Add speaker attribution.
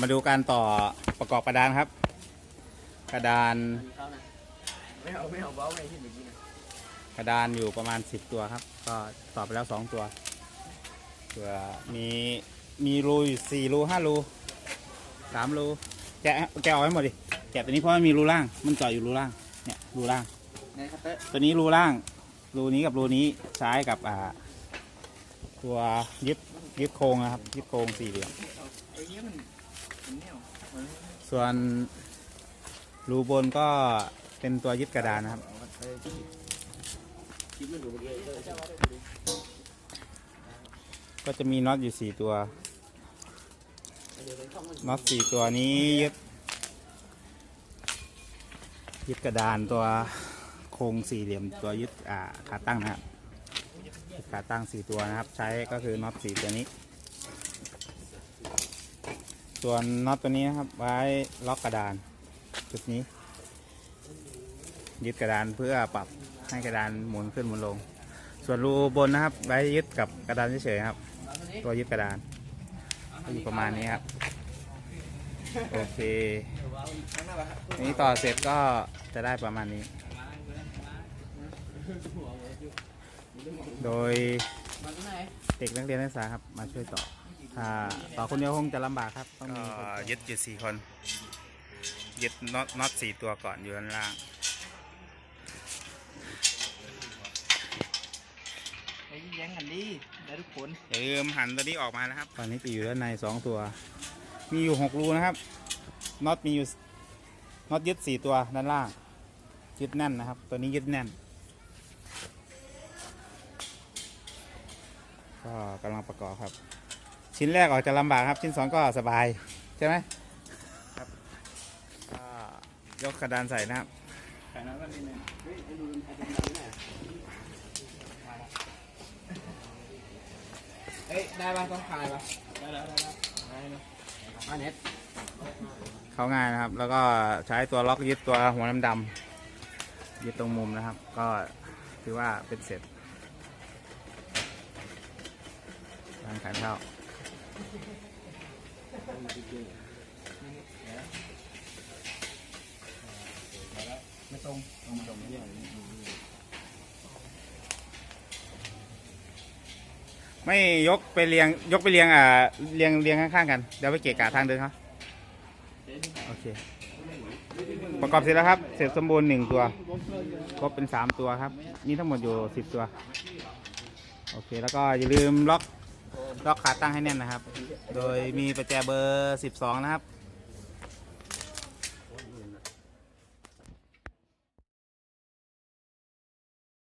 Speaker 1: มาดูการต่อประกอบกระดานครับ กระดาน
Speaker 2: เขานะไม่เอาไม่เอาเบ้าไม่ที่เมื่อกี้นะ
Speaker 1: กระดานอยู่ประมาณ 10 ตัวครับ ก็ต่อไปแล้ว 2 ตัวเผื่อมีมีรูอยู่สี่รูห้ารูสามรูแกะแกะออกให้หมดดิแกะตัวนี้เพราะมันมีรูล่าง มันเจาะอยู่รูล่างเนี่ยรูล่าง
Speaker 2: ในคัตเตอร์
Speaker 1: ตัวนี้รูล่าง รูนี้กับรูนี้ใช้กับอ่าตัวยึดยึดโครงนะครับยึดโครงสี่เหลี่ยม ส่วนรูบนก็เป็นตัวยึดกระดานนะครับ
Speaker 2: ก็
Speaker 1: จะมีน็อตอยู่สี่ตัว น็อตสี่ตัวนี้ยึดยึดกระดานตัวโครงสี่เหลี่ยมตัวยึดอ่าขาตั้งนะครับขาตั้งสี่ตัวนะครับ ใช้ก็คือน็อตสี่ตัวนี้ ส่วนน็อตตัวนี้นะครับ ไว้ล็อกกระดาน จุดนี้ ยึดกระดานเพื่อปรับให้กระดานหมุนขึ้นหมุนลง ส่วนรูบนนะครับ ไว้ยึดกับกระดานเฉยๆครับ ตัวยึดกระดานก็อยู่ประมาณนี้ครับโอเค
Speaker 2: นี้
Speaker 1: ต่อเสร็จก็จะได้ประมาณนี้ โดยเด็กนักเรียนนักศึกษาครับมาช่วยต่อ ถ้าต่อคนเดียวคงจะลำบากครับต้องมียึดอยู่สี่คน ยึดน็อตน็อตสี่ตัวก่อนอยู่ด้านล่าง
Speaker 2: ไอ้แย่งกันดิได้ทุกคน
Speaker 1: อย่าลืมหันตัวนี้ออกมานะครับ ตอนนี้จะอยู่ด้านในสองตัว มีอยู่หกรูนะครับน็อตมีอยู่น็อตยึดสี่ตัวด้านล่าง ยึดแน่นนะครับ ตัวนี้ยึดแน่น ก็กำลังประกอบครับ ชิ้นแรกออกจะลำบากครับ ชิ้นสองก็สบาย ใช่ไหมครับก็ยกกระดานใส่นะครับ
Speaker 2: ขายน้ำกันนิดนึงเฮ้ยไอ้ดูไอ้ดูไหนเฮ้ยได้ป่ะต้องคายป่ะได้แล้วได้แล้วได้แล้วมาเน็ต
Speaker 1: เข้าง่ายนะครับ แล้วก็ใช้ตัวล็อกยึดตัวหัวน้ำดำๆยึดตรงมุมนะครับ ก็ถือว่าเป็นเสร็จการขันเข้า
Speaker 2: ไม่ตรงตรงตรงเยี่ย
Speaker 1: ไม่ยกไปเรียงยกไปเรียงอ่าเรียงเรียงข้างๆกัน เดี๋ยวไปเกะกะทางเดินเขาโอเค ประกอบเสร็จแล้วครับ เสร็จสมบูรณ์หนึ่งตัว ครบเป็นสามตัวครับ นี่ทั้งหมดอยู่สิบตัว โอเค แล้วก็อย่าลืมล็อก ล็อกขาตั้งให้แน่นนะครับ โดยมีประแจเบอร์สิบสองนะครับ